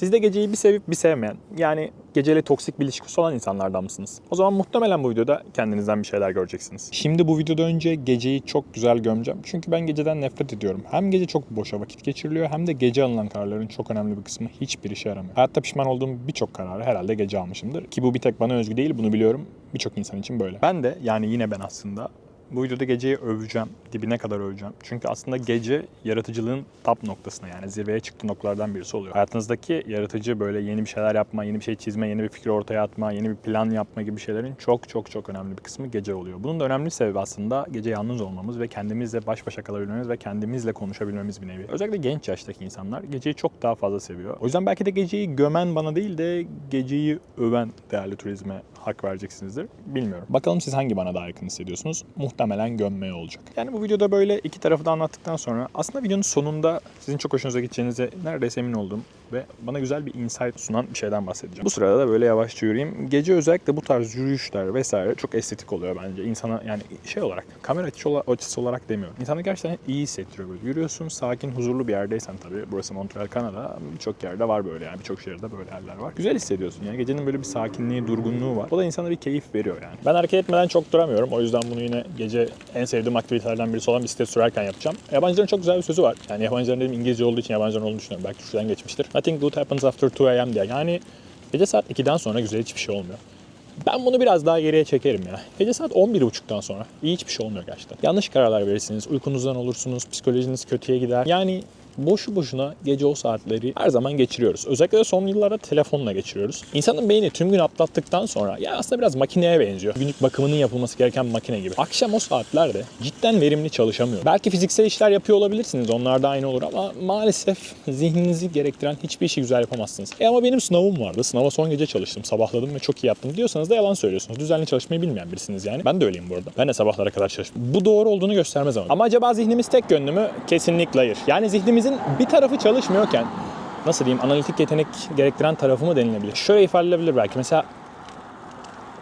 Siz de geceyi bir sevip bir sevmeyen, yani geceyle toksik bir ilişkisi olan insanlardan mısınız? O zaman muhtemelen bu videoda kendinizden bir şeyler göreceksiniz. Şimdi bu videoda önce geceyi çok güzel gömeceğim. Çünkü ben geceden nefret ediyorum. Hem gece çok boşa vakit geçiriliyor hem de gece alınan kararların çok önemli bir kısmı hiçbir işe yaramıyor. Hayatta pişman olduğum birçok kararı herhalde gece almışımdır. Ki bu bir tek bana özgü değil bunu biliyorum. Birçok insan için böyle. Ben de yani yine ben aslında bu videoda geceyi öveceğim. Dibine kadar öveceğim. Çünkü aslında gece yaratıcılığın top noktasına yani zirveye çıktığı noktalardan birisi oluyor. Hayatınızdaki yaratıcı böyle yeni bir şeyler yapma, yeni bir şey çizme, yeni bir fikir ortaya atma, yeni bir plan yapma gibi şeylerin çok çok çok önemli bir kısmı gece oluyor. Bunun da önemli sebebi aslında gece yalnız olmamız ve kendimizle baş başa kalabilmemiz ve kendimizle konuşabilmemiz bir nevi. Özellikle genç yaştaki insanlar geceyi çok daha fazla seviyor. O yüzden belki de geceyi gömen bana değil de geceyi öven değerli turizme hak vereceksinizdir. Bilmiyorum. Bakalım siz hangi bana daha yakın hissediyorsunuz? Muhtemelen gömmeye olacak. Yani bu videoda böyle iki tarafı da anlattıktan sonra aslında videonun sonunda sizin çok hoşunuza gideceğinize neredeyse emin oldum ve bana güzel bir insight sunan bir şeyden bahsedeceğim. Bu sırada da böyle yavaşça yürüyeyim. Gece özellikle bu tarz yürüyüşler vesaire çok estetik oluyor bence. İnsana yani şey olarak kamera açısı, ola- açısı olarak demiyorum. İnsanı gerçekten iyi hissettiriyor böyle. Yürüyorsun sakin huzurlu bir yerdeysen tabii. Burası Montreal, Kanada. Birçok yerde var böyle yani. Birçok şehirde böyle yerler var. Güzel hissediyorsun yani. Gecenin böyle bir sakinliği, durgunluğu var. O da insana bir keyif veriyor yani. Ben hareket etmeden çok duramıyorum. O yüzden bunu yine gece en sevdiğim aktivitelerden birisi olan bisiklet sürerken yapacağım. Yabancıların çok güzel bir sözü var. Yani yabancıların dedim İngilizce olduğu için yabancıların olduğunu düşünüyorum. Belki Türkçeden geçmiştir. Nothing good happens after 2 a.m. diye. Yani gece saat 2'den sonra güzel hiçbir şey olmuyor. Ben bunu biraz daha geriye çekerim ya. Gece saat 11.30'dan sonra iyi hiçbir şey olmuyor gerçekten. Yanlış kararlar verirsiniz, uykunuzdan olursunuz, psikolojiniz kötüye gider. Yani boşu boşuna gece o saatleri her zaman geçiriyoruz. Özellikle son yıllarda telefonla geçiriyoruz. İnsanın beyni tüm gün atlattıktan sonra ya aslında biraz makineye benziyor. Günlük bakımının yapılması gereken makine gibi. Akşam o saatlerde cidden verimli çalışamıyor. Belki fiziksel işler yapıyor olabilirsiniz. Onlar da aynı olur ama maalesef zihninizi gerektiren hiçbir işi güzel yapamazsınız. E ama benim sınavım vardı. Sınava son gece çalıştım. Sabahladım ve çok iyi yaptım diyorsanız da yalan söylüyorsunuz. Düzenli çalışmayı bilmeyen birisiniz yani. Ben de öyleyim bu arada. Ben de sabahlara kadar çalıştım. Bu doğru olduğunu göstermez ama. Ama acaba zihnimiz tek yönlü mü? Kesinlikle hayır. Yani zihnimizin bir tarafı çalışmıyorken nasıl diyeyim analitik yetenek gerektiren tarafı mı denilebilir? Şöyle ifade edilebilir belki. Mesela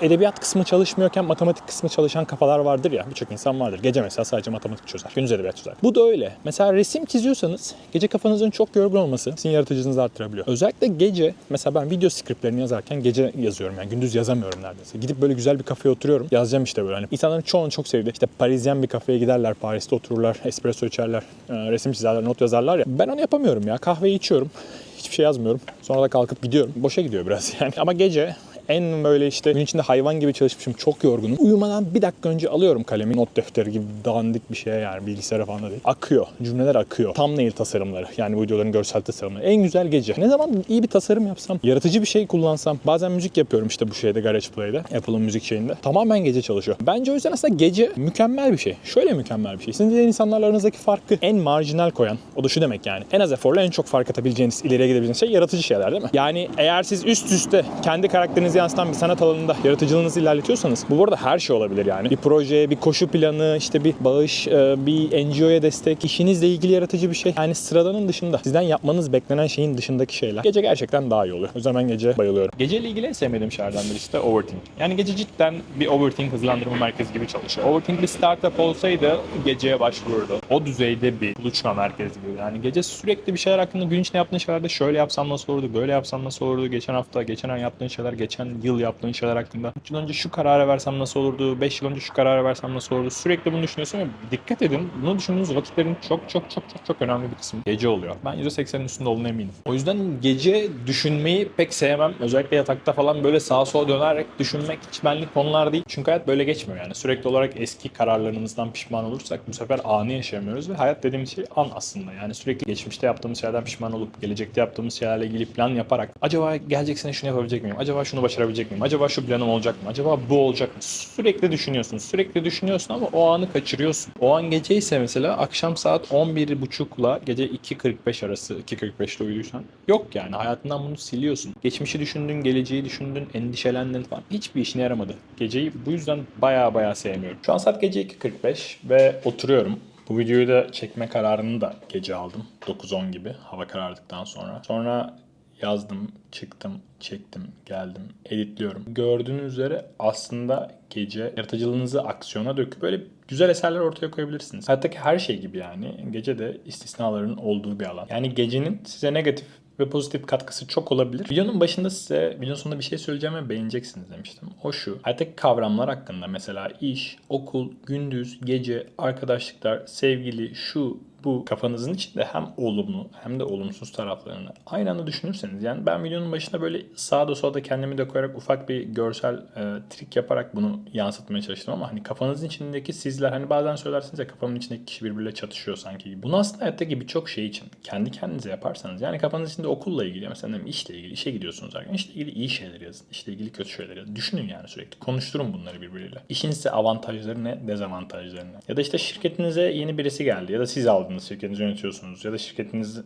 edebiyat kısmı çalışmıyorken matematik kısmı çalışan kafalar vardır ya. Birçok insan vardır. Gece mesela sadece matematik çözer. Gündüz edebiyat çözer. Bu da öyle. Mesela resim çiziyorsanız gece kafanızın çok yorgun olması sizin yaratıcınızı arttırabiliyor. Özellikle gece mesela ben video skriptlerini yazarken gece yazıyorum yani gündüz yazamıyorum neredeyse. Gidip böyle güzel bir kafeye oturuyorum. Yazacağım işte böyle hani insanların çoğunu çok sevdi. İşte Parisyen bir kafeye giderler. Paris'te otururlar. Espresso içerler. e, Resim çizerler. Not yazarlar ya. Ben onu yapamıyorum ya. Kahveyi içiyorum. Hiçbir şey yazmıyorum. Sonra da kalkıp gidiyorum. Boşa gidiyor biraz yani. Ama gece en böyle işte gün içinde hayvan gibi çalışmışım. Çok yorgunum. Uyumadan bir dakika önce alıyorum kalemi. Not defteri gibi dandik bir şeye yani bilgisayara falan da değil. Akıyor. Cümleler akıyor. Thumbnail tasarımları. Yani bu videoların görsel tasarımları. En güzel gece. Ne zaman iyi bir tasarım yapsam, yaratıcı bir şey kullansam. Bazen müzik yapıyorum işte bu şeyde GaragePlay'de. Apple'ın müzik şeyinde. Tamamen gece çalışıyor. Bence o yüzden aslında gece mükemmel bir şey. Şöyle mükemmel bir şey. Sizin diğer insanlarla aranızdaki farkı en marjinal koyan. O da şu demek yani. En az eforla en çok fark atabileceğiniz, ileriye gidebileceğiniz şey yaratıcı şeyler değil mi? Yani eğer siz üst üste kendi karakterinizi yansıtan bir sanat alanında yaratıcılığınızı ilerletiyorsanız bu arada her şey olabilir yani. Bir proje, bir koşu planı, işte bir bağış, e, bir NGO'ya destek, işinizle ilgili yaratıcı bir şey. Yani sıradanın dışında, sizden yapmanız beklenen şeyin dışındaki şeyler. Gece gerçekten daha iyi oluyor. O ben gece bayılıyorum. Geceyle ilgili en sevmediğim şeylerden birisi de overthink. Yani gece cidden bir overthink hızlandırma merkezi gibi çalışıyor. Overthink bir startup olsaydı geceye başvururdu. O düzeyde bir buluşma merkezi gibi. Yani gece sürekli bir şeyler hakkında gün içinde yaptığın şeylerde şöyle yapsam nasıl olurdu, böyle yapsam nasıl olurdu, geçen hafta, geçen ay yaptığın şeyler, geçen yıl yaptığın şeyler hakkında. 3 yıl önce şu kararı versem nasıl olurdu, 5 yıl önce şu kararı versem nasıl olurdu. Sürekli bunu düşünüyorsun ve dikkat edin bunu düşündüğünüz vakitlerin çok çok çok çok çok önemli bir kısmı gece oluyor. Ben %80'in üstünde olduğuna eminim. O yüzden gece düşünmeyi pek sevmem. Özellikle yatakta falan böyle sağa sola dönerek düşünmek hiç benlik konular değil. Çünkü hayat böyle geçmiyor yani. Sürekli olarak eski kararlarımızdan pişman olursak bu sefer anı yaşayamıyoruz ve hayat dediğimiz şey an aslında. Yani sürekli geçmişte yaptığımız şeylerden pişman olup gelecekte yaptığımız şeylerle ilgili plan yaparak acaba gelecek sene şunu yapabilecek miyim? Acaba şunu başarabilecek miyim? Acaba şu planım olacak mı? Acaba bu olacak mı? Sürekli düşünüyorsun. Sürekli düşünüyorsun ama o anı kaçırıyorsun. O an gece ise mesela akşam saat 11.30'la gece 2.45 arası 2.45'te uyuduysan yok yani hayatından bunu siliyorsun. Geçmişi düşündün, geleceği düşündün, endişelendin falan. Hiçbir işine yaramadı. Geceyi bu yüzden baya baya sevmiyorum. Şu an saat gece 2.45 ve oturuyorum. Bu videoyu da çekme kararını da gece aldım. 9-10 gibi hava karardıktan sonra. Sonra yazdım, çıktım, çektim, geldim, editliyorum. Gördüğünüz üzere aslında gece yaratıcılığınızı aksiyona döküp böyle güzel eserler ortaya koyabilirsiniz. Hayattaki her şey gibi yani. Gece de istisnaların olduğu bir alan. Yani gecenin size negatif ve pozitif katkısı çok olabilir. Videonun başında size videonun sonunda bir şey söyleyeceğim ve beğeneceksiniz demiştim. O şu. Hayattaki kavramlar hakkında mesela iş, okul, gündüz, gece, arkadaşlıklar, sevgili, şu, bu kafanızın içinde hem olumlu hem de olumsuz taraflarını aynı anda düşünürseniz yani ben videonun başında böyle sağda solda kendimi de koyarak ufak bir görsel e, trik yaparak bunu yansıtmaya çalıştım ama hani kafanızın içindeki sizler hani bazen söylersiniz ya kafamın içindeki kişi birbiriyle çatışıyor sanki. Bunu aslında hayattaki birçok şey için kendi kendinize yaparsanız yani kafanız içinde okulla ilgili mesela işle ilgili işe gidiyorsunuz arkadaşlar. İşle ilgili iyi şeyler yazın. işle ilgili kötü şeyler yazın. Düşünün yani sürekli. Konuşturun bunları birbiriyle. İşin size avantajları ne, dezavantajları ne? Ya da işte şirketinize yeni birisi geldi ya da siz aldınız şirketinizi yönetiyorsunuz ya da şirketiniz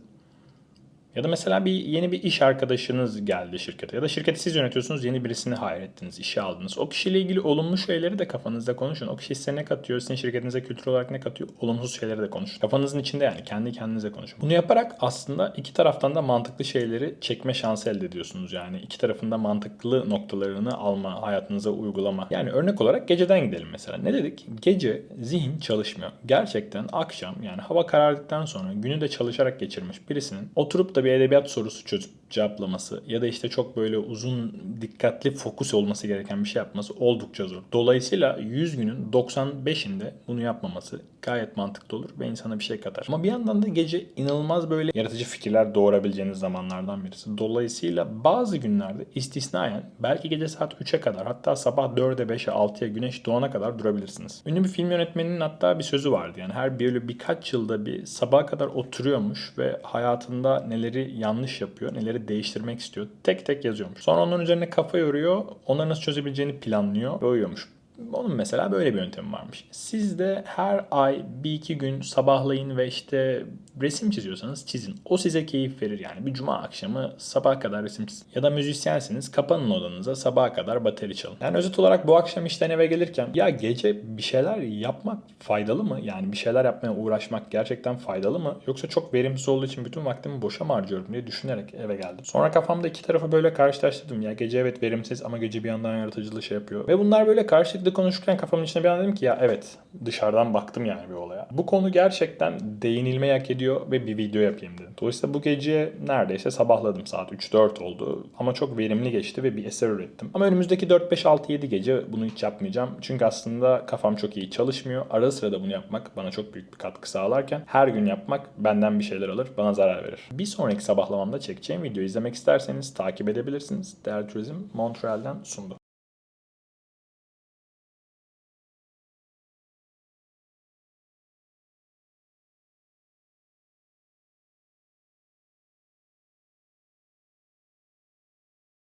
ya da mesela bir yeni bir iş arkadaşınız geldi şirkete ya da şirketi siz yönetiyorsunuz yeni birisini hire ettiniz, işe aldınız. O kişiyle ilgili olumlu şeyleri de kafanızda konuşun. O kişi size ne katıyor, sizin şirketinize kültür olarak ne katıyor, olumsuz şeyleri de konuşun. Kafanızın içinde yani kendi kendinize konuşun. Bunu yaparak aslında iki taraftan da mantıklı şeyleri çekme şansı elde ediyorsunuz. Yani iki tarafında mantıklı noktalarını alma, hayatınıza uygulama. Yani örnek olarak geceden gidelim mesela. Ne dedik? Gece zihin çalışmıyor. Gerçekten akşam yani hava karardıktan sonra günü de çalışarak geçirmiş birisinin oturup da bir edebiyat sorusu çözüp cevaplaması ya da işte çok böyle uzun dikkatli fokus olması gereken bir şey yapması oldukça zor. Dolayısıyla 100 günün 95'inde bunu yapmaması gayet mantıklı olur ve insana bir şey katar. Ama bir yandan da gece inanılmaz böyle yaratıcı fikirler doğurabileceğiniz zamanlardan birisi. Dolayısıyla bazı günlerde istisnayen belki gece saat 3'e kadar hatta sabah 4'e 5'e 6'ya güneş doğana kadar durabilirsiniz. Ünlü bir film yönetmeninin hatta bir sözü vardı. Yani her böyle birkaç yılda bir sabaha kadar oturuyormuş ve hayatında neleri yanlış yapıyor, neleri değiştirmek istiyor. Tek tek yazıyormuş. Sonra onun üzerine kafa yoruyor. Onları nasıl çözebileceğini planlıyor ve uyuyormuş. Onun mesela böyle bir yöntemi varmış. Siz de her ay bir iki gün sabahlayın ve işte resim çiziyorsanız çizin. O size keyif verir yani. Bir cuma akşamı sabaha kadar resim çizin. Ya da müzisyensiniz kapanın odanıza sabaha kadar bateri çalın. Yani özet olarak bu akşam işten eve gelirken ya gece bir şeyler yapmak faydalı mı? Yani bir şeyler yapmaya uğraşmak gerçekten faydalı mı? Yoksa çok verimsiz olduğu için bütün vaktimi boşa mı harcıyorum diye düşünerek eve geldim. Sonra kafamda iki tarafı böyle karşılaştırdım. Ya gece evet verimsiz ama gece bir yandan yaratıcılığı şey yapıyor. Ve bunlar böyle karşılıklı konuşurken kafamın içine bir an dedim ki ya evet dışarıdan baktım yani bir olaya. Bu konu gerçekten değinilmeyi hak ediyor ve bir video yapayım dedim. Dolayısıyla bu gece neredeyse sabahladım saat 3-4 oldu. Ama çok verimli geçti ve bir eser ürettim. Ama önümüzdeki 4-5-6-7 gece bunu hiç yapmayacağım. Çünkü aslında kafam çok iyi çalışmıyor. Arada sırada bunu yapmak bana çok büyük bir katkı sağlarken her gün yapmak benden bir şeyler alır, bana zarar verir. Bir sonraki sabahlamamda çekeceğim videoyu izlemek isterseniz takip edebilirsiniz. Değerli Turizm Montreal'den sundu.